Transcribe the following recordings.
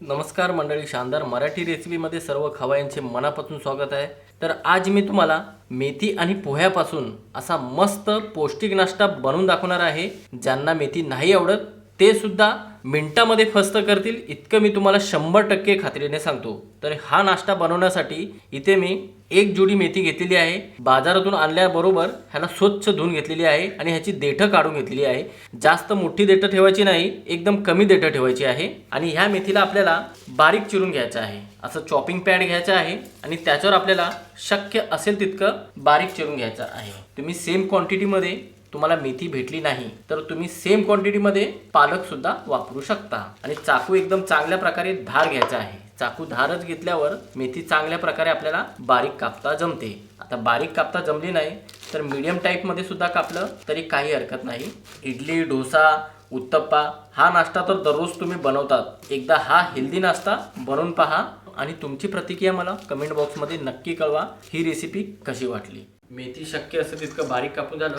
नमस्कार मंडळी शानदार मराठी रेसिपीमध्ये सर्व खवायांचे मनापासून स्वागत आहे. तर आज मी तुम्हाला मेथी आणि पोह्यापासून असा मस्त पौष्टिक नाश्ता बनवून दाखवणार आहे ज्यांना मेथी नाही आवडत ते सुद्धा मिनिटामध्ये फस्त करतील इतकं मी तुम्हाला शंभर टक्के खात्रीने सांगतो. तर हा नाश्ता बनवण्यासाठी इथे मी एक जुडी मेथी घेतलेली आहे. बाजारातून आणल्याबरोबर ह्याला स्वच्छ धुवून घेतलेली आहे आणि ह्याची देठं काढून घेतलेली आहे. जास्त मोठी देठं ठेवायची नाही एकदम कमी देठं ठेवायची आहे आणि ह्या मेथीला आपल्याला बारीक चिरून घ्यायचं आहे. असं चॉपिंग पॅड घ्यायचं आहे आणि त्याच्यावर आपल्याला शक्य असेल तितकं बारीक चिरून घ्यायचं आहे. तुम्ही सेम क्वांटिटीमध्ये तुम्हाला मेथी भेटली नाही तर तुम्ही सेम क्वांटिटीमध्ये पालक सुद्धा वापरू शकता. आणि चाकू एकदम चांगल्या प्रकारे धार घ्यायचा आहे. चाकू धारच घेतल्यावर मेथी चांगल्या प्रकारे आपल्याला बारीक कापता जमते. आता बारीक कापता जमली नाही तर मीडियम टाईपमध्ये सुद्धा कापलं तरी काही हरकत नाही. इडली डोसा उत्तप्पा हा नाश्ता तर दररोज तुम्ही बनवतात. एकदा हा हेल्दी नाश्ता बनवून पहा आणि तुमची प्रतिक्रिया मला कमेंट बॉक्समध्ये नक्की कळवा. ही रेसिपी कशी वाटली? मेथी शक्य असेल तितकं बारीक कापून झालं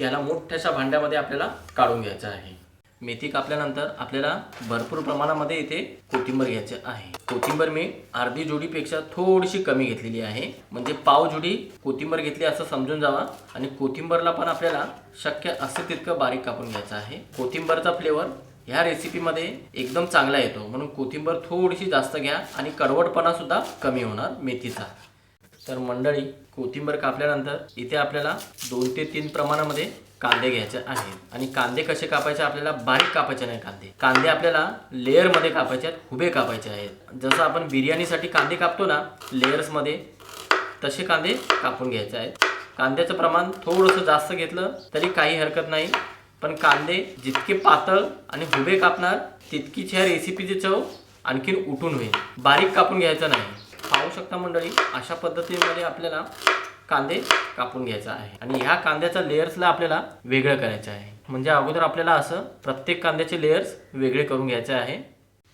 की ह्याला मोठ्याशा भांड्यामध्ये आपल्याला काढून घ्यायचं आहे. मेथी कापल्यानंतर आपल्याला भरपूर प्रमाणामध्ये इथे कोथिंबर घ्यायचे आहे. कोथिंबर मी अर्धी जोडीपेक्षा थोडीशी कमी घेतलेली आहे. म्हणजे पाव जोडी कोथिंबर घेतली असं समजून जावा. आणि कोथिंबरला पण आपल्याला शक्य असे तितकं बारीक कापून घ्यायचं आहे. कोथिंबरचा फ्लेवर ह्या रेसिपीमध्ये एकदम चांगला येतो. म्हणून कोथिंबर थोडीशी जास्त घ्या आणि कडवटपणा सुद्धा कमी होणार मेथीचा. तर मंडळी कोथिंबीर कापल्यानंतर इथे आपल्याला दोन ते तीन प्रमाणामध्ये कांदे घ्यायचे आहेत. आणि कांदे कसे कापायचे? आपल्याला बारीक कापायचे नाही कांदे. कांदे आपल्याला लेअरमध्ये कापायचे आहेत उभे कापायचे आहेत. जसं आपण बिर्याणीसाठी कांदे कापतो ना लेअर्समध्ये तसे कांदे कापून घ्यायचे आहेत. कांद्याचं प्रमाण थोडंसं जास्त घेतलं तरी काही हरकत नाही. पण कांदे जितके पातळ आणि हुबे कापणार तितकीच ह्या रेसिपीची चव आणखीन उठून होईल. बारीक कापून घ्यायचं नाही. पाहू शकता मंडळी अशा पद्धतीमध्ये आपल्याला कांदे कापून घ्यायचा आहे. आणि ह्या कांद्याच्या लेयर्सला आपल्याला वेगळं करायचं आहे. म्हणजे अगोदर आपल्याला असं प्रत्येक कांद्याचे लेयर्स वेगळे करून घ्यायचे आहे.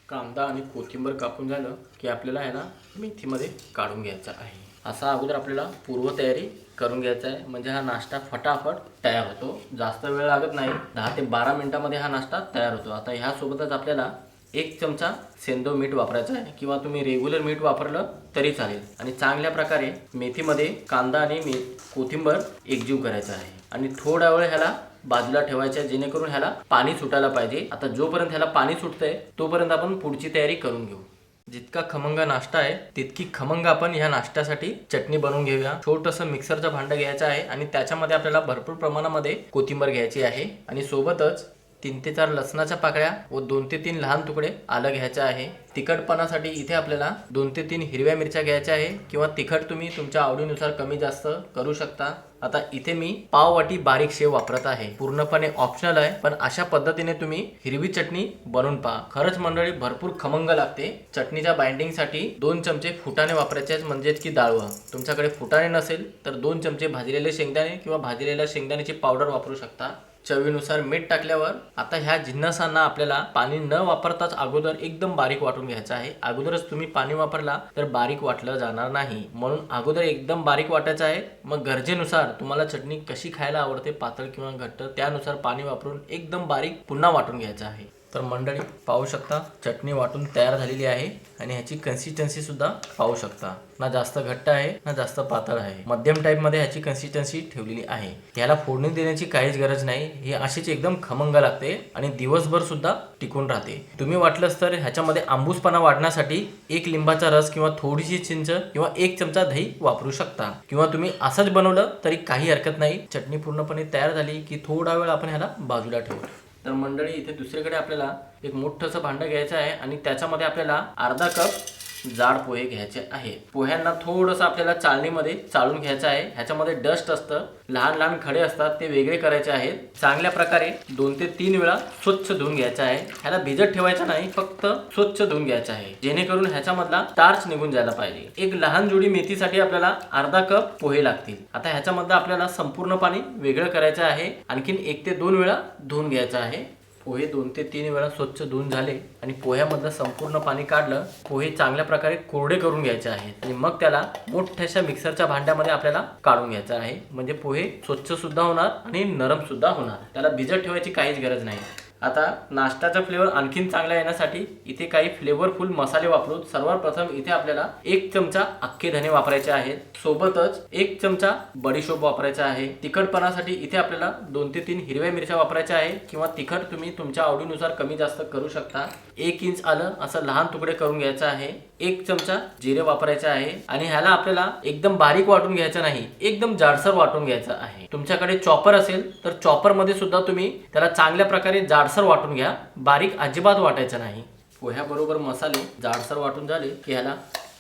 कांदा आणि कोथिंबर कापून झालं की आपल्याला ह्याला मेथीमध्ये काढून घ्यायचं आहे. असा अगोदर आपल्याला पूर्वतयारी करून घ्यायचा आहे. म्हणजे हा नाश्ता फटाफट तयार होतो. जास्त वेळ लागत नाही. दहा ते बारा मिनिटामध्ये हा नाश्ता तयार होतो. आता ह्यासोबतच आपल्याला एक चमचा सेंदो मीठ वापरायचं आहे किंवा तुम्ही रेग्युलर मीठ वापरलं तरी चालेल. आणि चांगल्या प्रकारे मेथीमध्ये कांदा आणि मीठ कोथिंबर एकजीव करायचा आहे. आणि थोडा वेळ ह्याला बाजूला ठेवायच्या आहे जेणेकरून ह्याला पाणी सुटायला पाहिजे. आता जोपर्यंत ह्याला पाणी सुटतंय तोपर्यंत आपण पुढची तयारी करून घेऊ. जितका खमंग नाश्ता आहे तितकी खमंग आपण ह्या नाश्त्यासाठी चटणी बनवून घेऊया. छोटंसं मिक्सरचं भांडं घ्यायचं आहे आणि त्याच्यामध्ये आपल्याला भरपूर प्रमाणामध्ये कोथिंबर घ्यायची आहे. आणि सोबतच तीन ते चार लसणाच्या पाकळ्या व दोन ते तीन लहान तुकडे आलं घ्यायचं आहे. तिखटपणासाठी इथे आपल्याला दोन ते तीन हिरव्या मिरच्या घ्यायच्या आहे किंवा तिखट तुम्ही तुमच्या आवडीनुसार कमी जास्त करू शकता. आता इथे मी पाव वाटी बारीक शेव वापरत आहे. पूर्णपणे ऑप्शनल आहे पण अशा पद्धतीने तुम्ही हिरवी चटणी बनवून पहा. खरंच मंडळी भरपूर खमंग लागते. चटणीच्या बाइंडिंगसाठी दोन चमचे फुटाणे वापरायचे आहेत म्हणजेच की डाळवं तुमच्याकडे फुटाणे नसेल तर दोन चमचे भाजलेले शेंगदाणे किंवा भाजलेल्या शेंगदाण्याची पावडर वापरू शकता. चवीनुसार मीठ टाकल्यावर आता ह्या जिन्नसांना आपल्याला पाणी न वापरताच अगोदर एकदम बारीक वाटून घ्यायचं आहे. अगोदरच तुम्ही पाणी वापरला तर बारीक वाटलं जाणार नाही. म्हणून अगोदर एकदम बारीक वाटायचं आहे. मग गरजेनुसार तुम्हाला चटणी कशी खायला आवडते पातळ किंवा घट्ट त्यानुसार पाणी वापरून एकदम बारीक पुन्हा वाटून घ्यायचं आहे. तर मंडळी पाहू शकता चटणी वाटून तयार झालेली आहे आणि ह्याची कन्सिस्टन्सी सुद्धा पाहू शकता. ना जास्त घट्ट आहे ना जास्त पातळ आहे. मध्यम टाईपमध्ये ह्याची कन्सिस्टन्सी ठेवलेली आहे. ह्याला फोडणी देण्याची काहीच गरज नाही. हे अशीच एकदम खमंग लागते आणि दिवसभर सुद्धा टिकून राहते. तुम्ही वाटलंच तर ह्याच्यामध्ये आंबूसपणा वाढण्यासाठी एक लिंबाचा रस किंवा थोडीशी चिंच किंवा एक चमचा दही वापरू शकता. किंवा तुम्ही असंच बनवलं तरी काही हरकत नाही. चटणी पूर्णपणे तयार झाली की थोडा वेळ आपण ह्याला बाजूला ठेवू. तर मंडळी इथे दुसरीकडे आपल्याला एक मोठंसं भांडं घ्यायचं आहे आणि त्याच्यामध्ये आपल्याला अर्धा कप जाड पोहे घ्यायचे आहे पोह्यांना थोडंसं आपल्याला चाळणीमध्ये चाळून घ्यायचं आहे. ह्याच्यामध्ये डस्ट असतं. लहान लहान खडे असतात. ते वेगळे करायचे आहेत. चांगल्या प्रकारे दोन ते तीन वेळा स्वच्छ धुवून घ्यायचं आहे. ह्याला भिजत ठेवायचं नाही. फक्त स्वच्छ धुवून घ्यायचं आहे. जेणेकरून ह्याच्यामधला टार्च निघून जायला पाहिजे. एक लहान जोडी मेथीसाठी आपल्याला अर्धा कप पोहे लागतील. आता ह्याच्यामधलं आपल्याला संपूर्ण पाणी वेगळं करायचं आहे. आणखीन एक ते दोन वेळा धुवून घ्यायचं आहे. पोहे दोन ते तीन वेळा स्वच्छ धुवून झाले आणि पोह्यामधलं संपूर्ण पाणी काढलं पोहे चांगल्या प्रकारे कोरडे करून घ्यायचे आहेत. आणि मग त्याला मोठ्याशा मिक्सरच्या भांड्यामध्ये आपल्याला काढून घ्यायचं आहे. म्हणजे पोहे स्वच्छ सुद्धा होणार आणि नरम सुद्धा होणार. त्याला भिजत ठेवायची काहीच गरज नाही. आता नाश्त्याचा फ्लेवर आणखीन चांगला येण्यासाठी इथे काही फ्लेवरफुल मसाले वापरू सर्वात प्रथम इथे आपल्याला एक चमचा अख्खे धने वापरायचे आहेत. सोबतच एक चमचा बडीशोप वापरायचा आहे. तिखटपणासाठी इथे आपल्याला दोन ते तीन हिरव्या मिरच्या वापरायच्या आहे किंवा तिखट तुम्ही तुमच्या आवडीनुसार कमी जास्त करू शकता. एक इंच आलं असं लहान तुकडे करून घ्यायचं आहे. एक चमचा जिरे वापरायचे आहे आणि ह्याला आपल्याला एकदम बारीक वाटून घ्यायचं नाही एकदम जाडसर वाटून घ्यायचं आहे. तुमच्याकडे चॉपर असेल तर चॉपरमध्ये सुद्धा तुम्ही त्याला चांगल्या प्रकारे जाड जाडसर वाटून घ्या. बारीक अजिबात वाटायचं नाही. पोह्याबरोबर मसाले जाडसर वाटून झाले की ह्याला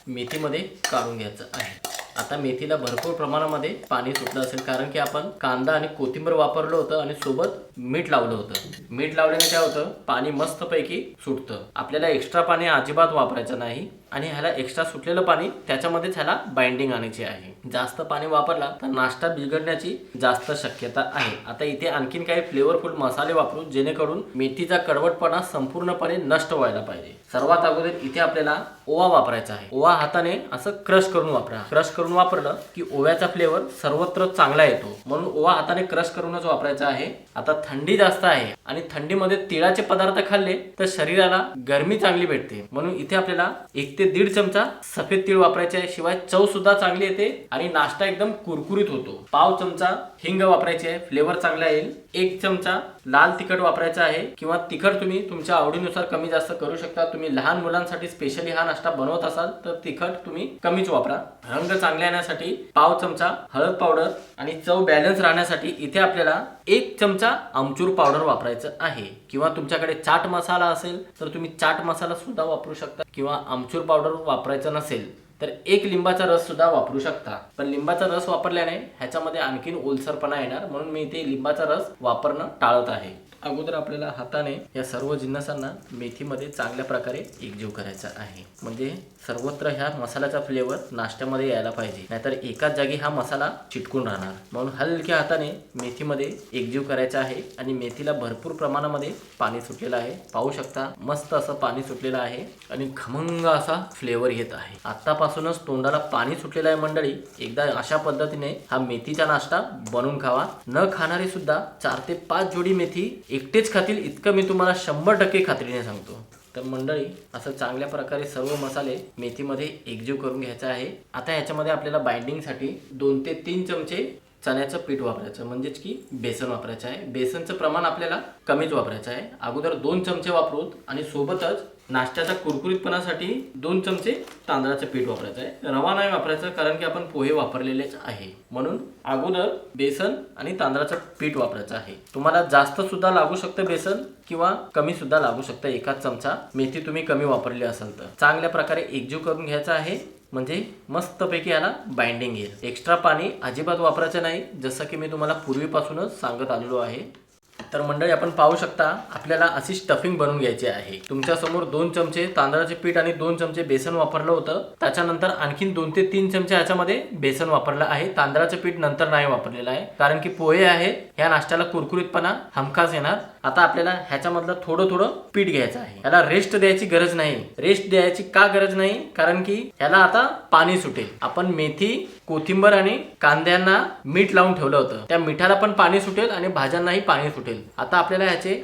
मेथीमध्ये काढून घ्यायचं आहे. आता मेथीला भरपूर प्रमाणामध्ये पाणी सुटलं असेल कारण की आपण कांदा आणि कोथिंबीर वापरलं होतं आणि सोबत मीठ लावलं होतं. मीठ लावल्याने काय होतं? पाणी मस्तपैकी सुटतं. आपल्याला एक्स्ट्रा पाणी अजिबात वापरायचं नाही. आणि ह्याला एक्स्ट्रा सुटलेलं पाणी त्याच्यामध्येच ह्याला बाइंडिंग आणायची आहे. जास्त पाणी वापरला तर नाश्ता बिघडण्याची जास्त शक्यता आहे. आता इथे आणखीन काही फ्लेवरफुल मसाले वापरू जेणेकरून मेथीचा कडवटपणा संपूर्णपणे नष्ट व्हायला पाहिजे. सर्वात अगोदर इथे आपल्याला ओवा वापरायचा आहे. ओवा हाताने असं क्रश करून वापरा. क्रश करून वापरलं की ओव्याचा फ्लेवर सर्वत्र चांगला येतो. म्हणून ओवा हाताने क्रश करूनच वापरायचा आहे. आता थंडी जास्त आहे आणि थंडीमध्ये तिळाचे पदार्थ खाल्ले तर शरीराला गरमी चांगली भेटते. म्हणून इथे आपल्याला एक ते म्हणजे दीड चमचा सफेद तीळ वापरायचे आहे शिवाय चव सुद्धा चांगली येते आणि नाश्ता एकदम कुरकुरीत होतो. पाव चमचा हिंग वापरायचे आहे फ्लेवर चांगला येईल. एक चमचा लाल तिखट वापरायचं आहे किंवा तिखट तुम्ही तुमच्या आवडीनुसार कमी जास्त करू शकता. तुम्ही लहान मुलांसाठी स्पेशली हा नाश्ता बनवत असाल तर तिखट तुम्ही कमीच वापरा. रंग चांगला येण्यासाठी पाव चमचा हळद पावडर आणि चव बॅलन्स राहण्यासाठी इथे आपल्याला एक चमचा आमचूर पावडर वापरायचं आहे. किंवा तुमच्याकडे चाट मसाला असेल तर तुम्ही चाट मसाला सुद्धा वापरू शकता किंवा आमचूर पावडर वापरायचं नसेल. तर एक लिंबाचा रस सुद्धा वापरू शकता. पण लिंबाचा रस वापरल्याने ह्याच्यामध्ये आणखीन ओलसरपणा येणार म्हणून मी इथे लिंबाचा रस वापरणं टाळत आहे. अगोदर आपल्याला हाताने या सर्व जिन्नसांना मेथीमध्ये चांगल्या प्रकारे एकजीव करायचा आहे. म्हणजे सर्वत्र ह्या मसाल्याचा फ्लेवर नाश्त्यामध्ये यायला पाहिजे. नाहीतर एकाच जागी हा मसाला चिटकून राहणार. म्हणून हलक्या हाताने मेथीमध्ये एकजीव करायचा आहे आणि मेथीला भरपूर प्रमाणामध्ये पाणी सुटलेलं आहे. पाहू शकता मस्त असं पाणी सुटलेलं आहे आणि खमंग असा फ्लेवर येत आहे. आतापासूनच तोंडाला पाणी सुटलेलं आहे मंडळी. एकदा अशा पद्धतीने हा मेथीचा नाश्ता बनवून खावा. न खाणारे सुद्धा चार ते पाच जोडी मेथी एकटेच खातील इतकं मी तुम्हाला शंभर टक्के खात्रीने सांगतो. तर मंडळी असं चांगल्या प्रकारे सर्व मसाले मेथीमध्ये एकजीव करून घ्यायचा आहे. आता ह्याच्यामध्ये आपल्याला बाइंडिंगसाठी दोन ते तीन चमचे चण्याचं पीठ वापरायचं म्हणजेच की बेसन वापरायचं आहे. बेसनचं प्रमाण आपल्याला कमीच वापरायचं आहे. अगोदर दोन चमचे वापरूत आणि सोबतच नाश्त्याच्या कुरकुरीतपणासाठी दोन चमचे तांदळाचं पीठ वापरायचं आहे. रवा नाही वापरायचं कारण की आपण पोहे वापरलेलेच आहे. म्हणून अगोदर बेसन आणि तांदळाचं पीठ वापरायचं आहे. तुम्हाला जास्त सुद्धा लागू शकतं बेसन किंवा कमी सुद्धा लागू शकतं एकाच चमचा. मेथी तुम्ही कमी वापरली असाल तर. चांगल्या प्रकारे एकजीव करून घ्यायचा आहे. म्हणजे मस्तपैकी याला बाइंडिंग येईल. एक्स्ट्रा पाणी अजिबात वापरायचं नाही. जसं की मी तुम्हाला पूर्वीपासूनच सांगत आलेलो आहे. तर मंडळी आपण पाहू शकता आपल्याला अशी स्टफिंग बनवून घ्यायची आहे. तुमच्यासमोर दोन चमचे तांदळाचे पीठ आणि दोन चमचे बेसन वापरलं होतं. त्याच्यानंतर आणखीन दोन ते तीन चमचे ह्याच्यामध्ये बेसन वापरलं आहे. तांदळाचं पीठ नंतर नाही वापरलेलं आहे. कारण की पोहे आहे ह्या नाश्त्याला कुरकुरीतपणा हमखास येणार. आता आपल्याला ह्याच्यामधलं थोडं थोडं पीठ घ्यायचं आहे. याला रेस्ट द्यायची गरज नाही. रेस्ट द्यायची का गरज नाही? कारण की ह्याला आता पाणी सुटेल. आपण मेथी कोथिंबर आणि कांद्यांना मीठ लावून ठेवलं होतं. त्या मिठाला पण पाणी सुटेल आणि भाज्यांनाही पाणी सुटेल. आता आपल्याला ह्याचे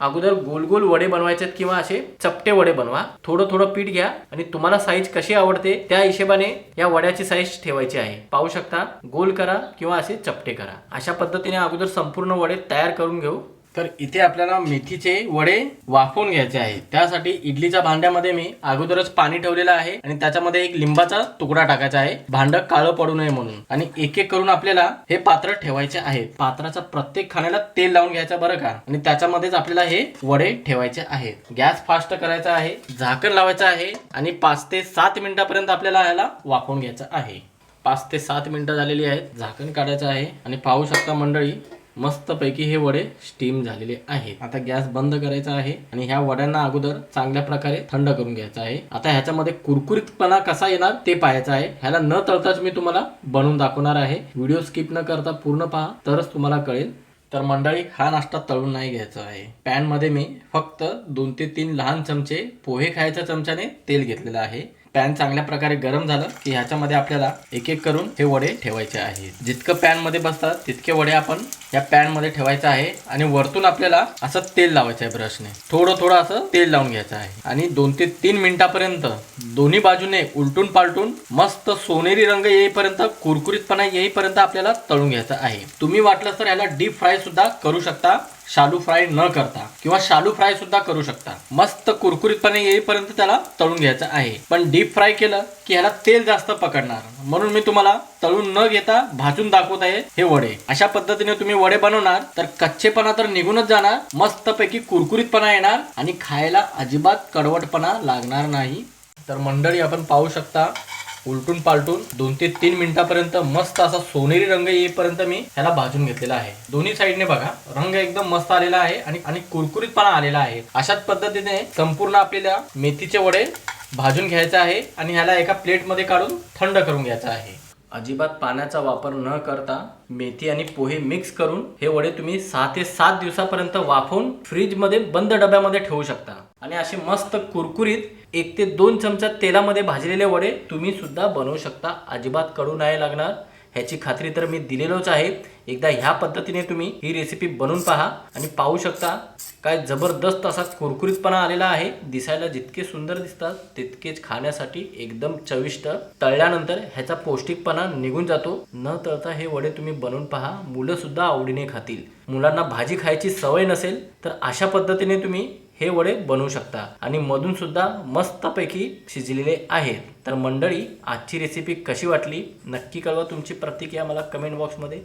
अगोदर गोल गोल वडे बनवायचे किंवा असे चपटे वडे बनवा. थोडं थोडं पीठ घ्या आणि तुम्हाला साईज कशी आवडते त्या हिशोबाने या वड्याची साईज ठेवायची आहे. पाहू शकता गोल करा किंवा असे चपटे करा. अशा पद्धतीने अगोदर संपूर्ण वडे तयार करून घेऊ. तर इथे आपल्याला मेथीचे वडे वाफवून घ्यायचे आहे त्यासाठी इडलीच्या भांड्यामध्ये मी अगोदरच पाणी ठेवलेलं आहे आणि त्याच्यामध्ये एक लिंबाचा तुकडा टाकायचा आहे. भांड काळं पडू नये म्हणून. आणि एक एक करून आपल्याला हे पात्र ठेवायचे आहे पात्राचा प्रत्येक खाण्याला तेल लावून घ्यायचं बरं का? आणि त्याच्यामध्येच आपल्याला हे वडे ठेवायचे आहेत. गॅस फास्ट करायचा आहे झाकण लावायचं आहे आणि पाच ते सात मिनिटापर्यंत आपल्याला याला वाफवून घ्यायचं आहे. पाच ते सात मिनिटं झालेली आहेत झाकण काढायचं आहे. आणि पाहू शकता मंडळी मस्तपैकी हे वडे स्टीम झालेले आहेत. आता गॅस बंद करायचा आहे आणि ह्या वड्यांना अगोदर चांगल्या प्रकारे थंड करून घ्यायचा आहे. आता ह्याच्यामध्ये कुरकुरीतपणा कसा येणार ते पाहायचं आहे. ह्याला न तळताच मी तुम्हाला बनवून दाखवणार आहे. व्हिडिओ स्किप न करता पूर्ण पहा तरच तुम्हाला कळेल. तर मंडळी हा नाश्ता तळून नाही घ्यायचा आहे. पॅनमध्ये मी फक्त दोन ते तीन लहान चमचे पोहे खायच्या चमच्याने तेल घेतलेलं आहे. पॅन चांगल्या प्रकारे गरम झालं की ह्याच्यामध्ये आपल्याला एक एक करून हे वडे ठेवायचे आहेत. जितकं पॅनमध्ये बसतात तितके वडे आपण या पॅनमध्ये ठेवायचं आहे आणि वरतून आपल्याला असं तेल लावायचं आहे ब्रशने. थोडं थोडं असं तेल लावून घ्यायचं आहे. आणि दोन ते तीन मिनिटापर्यंत दोन्ही बाजूने उलटून पालटून मस्त सोनेरी रंग येईपर्यंत कुरकुरीतपणा येईपर्यंत आपल्याला तळून घ्यायचं आहे. तुम्ही वाटलं तर याला डीप फ्राय सुद्धा करू शकता. शालू फ्राय न करता किंवा शालू फ्राय सुद्धा करू शकता. मस्त कुरकुरीतपणे येईपर्यंत त्याला तळून घ्यायचं आहे. पण डीप फ्राय केलं की ह्याला तेल जास्त पकडणार. म्हणून मी तुम्हाला तळून न घेता भाजून दाखवत आहे हे वडे. अशा पद्धतीने तुम्ही वडे बनवणार तर कच्चेपणा तर निघूनच जाणार मस्तपैकी कुरकुरीतपणा येणार आणि खायला अजिबात कडवटपणा लागणार नाही. तर मंडळी आपण पाहू शकता उलटून पालटून दोन ते तीन मिनिटापर्यंत मस्त असा सोनेरी रंग येईपर्यंत मी ह्याला भाजून घेतलेला आहे. दोन्ही साईडने बघा रंग एकदम मस्त आलेला आहे आणि आणि कुरकुरीतपणा आलेला आहे. अशाच पद्धतीने संपूर्ण आपल्याला मेथीचे वडे भाजून घ्यायचे आहे आणि ह्याला एका प्लेटमध्ये काढून थंड करून घ्यायचं आहे. अजिबात पाण्याचा वापर न करता मेथी आणि पोहे मिक्स करून हे वडे तुम्ही सहा ते सात दिवसापर्यंत वाफवून फ्रीजमध्ये बंद डब्यामध्ये ठेवू शकता. आणि असे मस्त कुरकुरीत एक ते दोन चमचा तेलामध्ये भाजलेले वडे तुम्ही सुद्धा बनवू शकता. अजिबात कडू नाही लागणार. ह्याची खात्री तर मी दिलेलोच आहे. एकदा ह्या पद्धतीने तुम्ही ही रेसिपी बनवून पहा आणि पाहू शकता काय जबरदस्त असा कुरकुरीतपणा आलेला आहे. दिसायला जितके सुंदर दिसतात तितकेच खाण्यासाठी एकदम चविष्ट. तळल्यानंतर ह्याचा पौष्टिकपणा निघून जातो. न तळता हे वडे तुम्ही बनवून पहा. मुलं सुद्धा आवडीने खातील. मुलांना भाजी खायची सवय नसेल तर अशा पद्धतीने तुम्ही हे वडे बनवू शकता. आणि मधून सुद्धा मस्तपैकी शिजलेले आहेत तर मंडळी आजची रेसिपी कशी वाटली? नक्की कळवा तुमची प्रतिक्रिया मला कमेंट बॉक्समध्ये